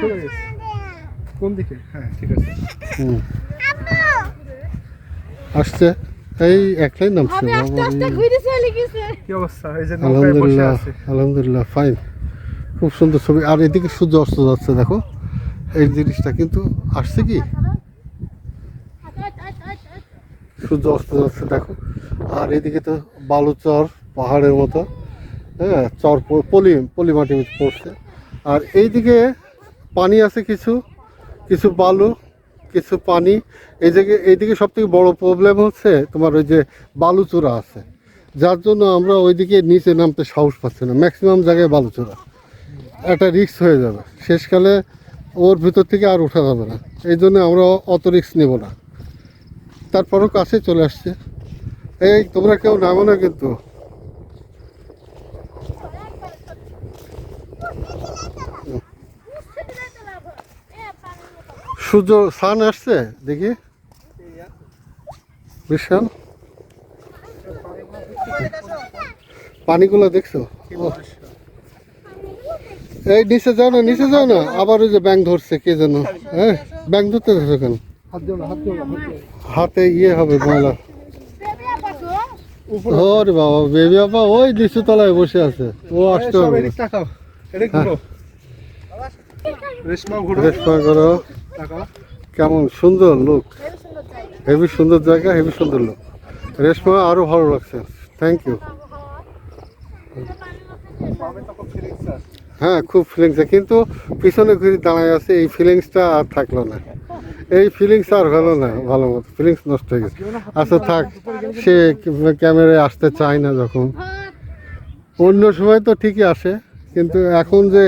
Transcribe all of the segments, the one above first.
সরে গেছে। কোন দিকে? হ্যাঁ ঠিক আছে। হুম। আসছে। এই একলাই নামছে কি অবস্থা? এই যে আলহামদুলিল্লাহ আছে। আলহামদুলিল্লাহ ফাইন খুব সুন্দর ছবি। আর এদিকে সূর্য অস্ত যাচ্ছে দেখো। এই জিনিসটা কিন্তু আসছে কি? সূর্য অস্ত যাচ্ছে দেখো। আর এদিকে তো বালু চর পাহাড়ের মতো হ্যাঁ চর পলি পলি মাটি পড়ছে। আর এইদিকে পানি আছে কিছু কিছু বালু, কিছু পানি। এই জায়গায় এইদিকে সব থেকে বড় প্রবলেম হচ্ছে তোমার ওই যে বালুচূড়া আছে। যার জন্য আমরা ওইদিকে নিচে নামতে সাহস পাচ্ছি না। ম্যাক্সিমাম জায়গায় বালুচূড়া একটা রিক্স হয়ে যাবে। শেষকালে ওর ভিতর থেকে আর ওঠা যাবে না। এই জন্য আমরা অত রিক্স নেব না। তারপরও কাছে চলে আসছে। এই তোমরা কেউ নামো না কিন্তু। সূর্য সান আসছে? দেখি। বিশাল। পানিগুলো দেখছ। এই নিচে যাও না নিচে যাও না। আবার ওই যে ব্যাং ধরছে কে যেন। হ্যাঁ? ব্যাং ধরতে ধরছো কেন? হাত ইয়ে হবে ময়লা। ওরে বাবা বেবি বাবা ওই নিচু তলায় বসে আছে। ও আসতে হবে ঘুরো। রেশমা ঘুরো। রেশমা করো কেমন? সুন্দর লোক। হেভি সুন্দর জায়গা। হেভি সুন্দর লোক। রেশমা আরও ভালো লাগছে। থ্যাংক ইউ হ্যাঁ খুব ফিলিংস কিন্তু পিছনে ঘুরে দাঁড়ায় আছে এই ফিলিংসটা আর থাকল না। এই ফিলিংস আর হলো না ভালো মতো। ফিলিংস নষ্ট হয়ে গেছে। আচ্ছা থাক। সে ক্যামেরায় আসতে চায় না যখন। অন্য সময় তো ঠিকই আসে। কিন্তু এখন যে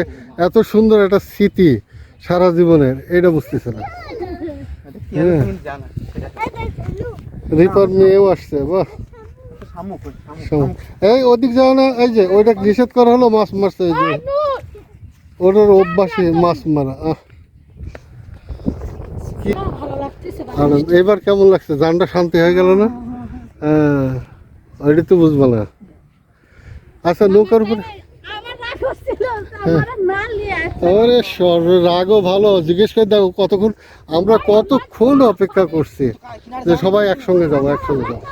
এত সুন্দর একটা স্মৃতি সারা জীবনের এটা বুঝতেছে না। হ্যাঁ। রিপার মেয়েও আসছে বাহ। এই ওদিক যাও না এই যে ওইটা নিষেধ করা হলো মাছ মারছে এই যে। ওটার অভ্যাসে মাছ মারা এবার কেমন লাগছে? জানটা শান্তি হয়ে গেল না? হ্যাঁ ওইটা তো বুঝব না। আচ্ছা নৌকার উপরে আমার রাগ হচ্ছিল আমার না নিয়ে আসছে ওরে সর রাগও ভালো। জিজ্ঞেস করে দেখো কতক্ষণ আমরা কতক্ষণ অপেক্ষা করছি? যে সবাই একসঙ্গে যাব একসঙ্গে যাব।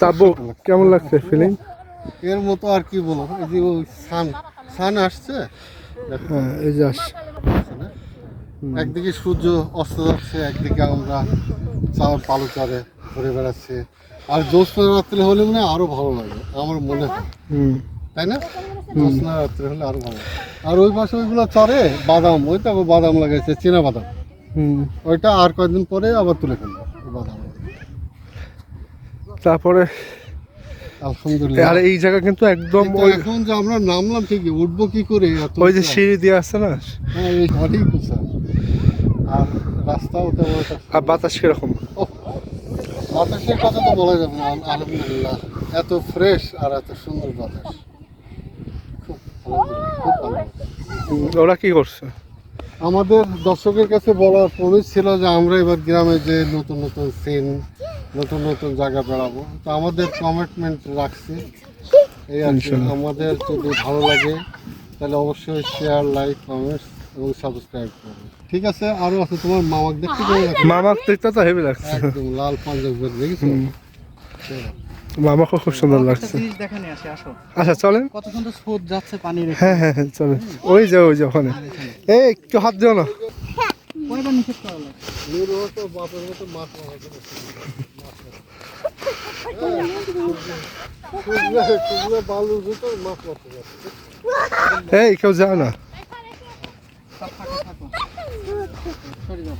তাব্বু কেমন লাগছে ফিলিং এর মতো আর কি বলব? এই যে ওই সান সান আসছে? হ্যাঁ এই যে আস না? একদিকে সূর্য অস্ত যাচ্ছে একদিকে আমরা চার পালু চারে ঘুরে বেড়াচ্ছি। আর জ্যোৎস্না রাত্রে হলে মনে হয় আরও ভালো লাগে আমার মনে হয়। হুম। তাই না? হলে আরও ভালো। আর ওই পাশে ওইগুলো চরে বাদাম ওই তো বাদাম লাগাইছে চীনা বাদাম। হুম। ওইটা আর কয়েকদিন পরে আবার তুলে ফেলব বাদাম। তারপরে আলহামদুলিল্লাহ। আর এই জায়গা কিন্তু একদম ওই এখন যে আমরা নামলাম ঠিকই উঠবো কি করে? ওই যে সিঁড়ি দিয়ে আসছে না? হ্যাঁ এই অনেক উঁচা আর রাস্তাও একটা আর বাতাস কীরকম? বাতাসের কথা তো বলা যাবে না আলহামদুলিল্লাহ। এত ফ্রেশ আর এত সুন্দর বাতাস খুব আলহামদুলিল্লাহ, খুব ভালো হুম, ওরা কি করছে? আমাদের দর্শকের কাছে বলার প্রমিস ছিল যে আমরা এবার গ্রামে যে নতুন নতুন সিন নতুন নতুন জায়গা বেড়াবো। তো আমাদের কমিটমেন্ট রাখছি। এই আর আমাদের যদি ভালো লাগে তাহলে অবশ্যই শেয়ার লাইক কমেন্টস এবং সাবস্ক্রাইব করবে। ঠিক আছে আরও আছে তোমার মামাকে দেখতে। মামাক দেখতে তো হেভি লাগছে। একদম লাল পাঞ্জাব দেখেছ? মামাকে খুব সুন্দর লাগছে। আচ্ছা চলেন। কত সুন্দর স্রোত যাচ্ছে পানির হ্যাঁ হ্যাঁ হ্যাঁ চলেন। ওই যে ওই যে ওখানে। এই একটু হাত দিও না। এই কেউ না। যাও।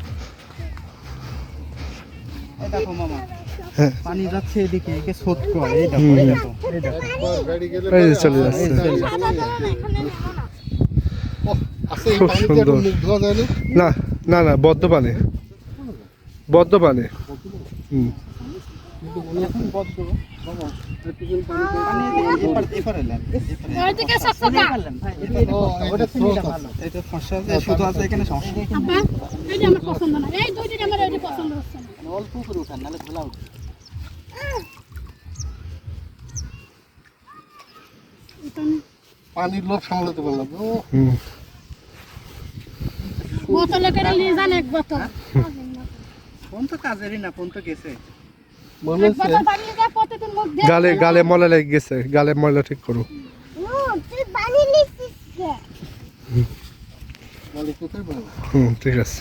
এই দেখো মামা। পানি যাচ্ছে এদিকে একে স্রোত করে এই দেখো এই দেখো এই দেখো গাড়ি গেলে এই যে চলে যাচ্ছে। আচ্ছা, খুব সুন্দর। না? না না বদ্ধ পানি বদ্ধ পানি হুম আছে শুধু আছে এখানে সমস্যা আমার পছন্দ না এই দুইটা আমার পছন্দ হচ্ছে না অল্প করে উঠান নাহলে ঘোলা উঠবে। পানির লোভ সামলাতে পারলাম না। ও, হুম। বোতলে করে নিয়ে যান এক বোতল। ফোন তো কাজেরই না ফোন তো গেছে। মনে গালে গালে ময়লা লেগে গেছে গালে ময়লা ঠিক করো হুম। ঠিক আছে।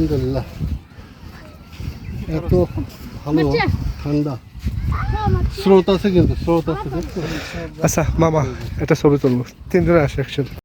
আলহামদুলিল্লাহ। এত ভালো ঠান্ডা। স্রোত আছে কিন্তু স্রোত আছে আচ্ছা মামা এটা ছবি তুলবো। তিনজনে আসে একসাথে।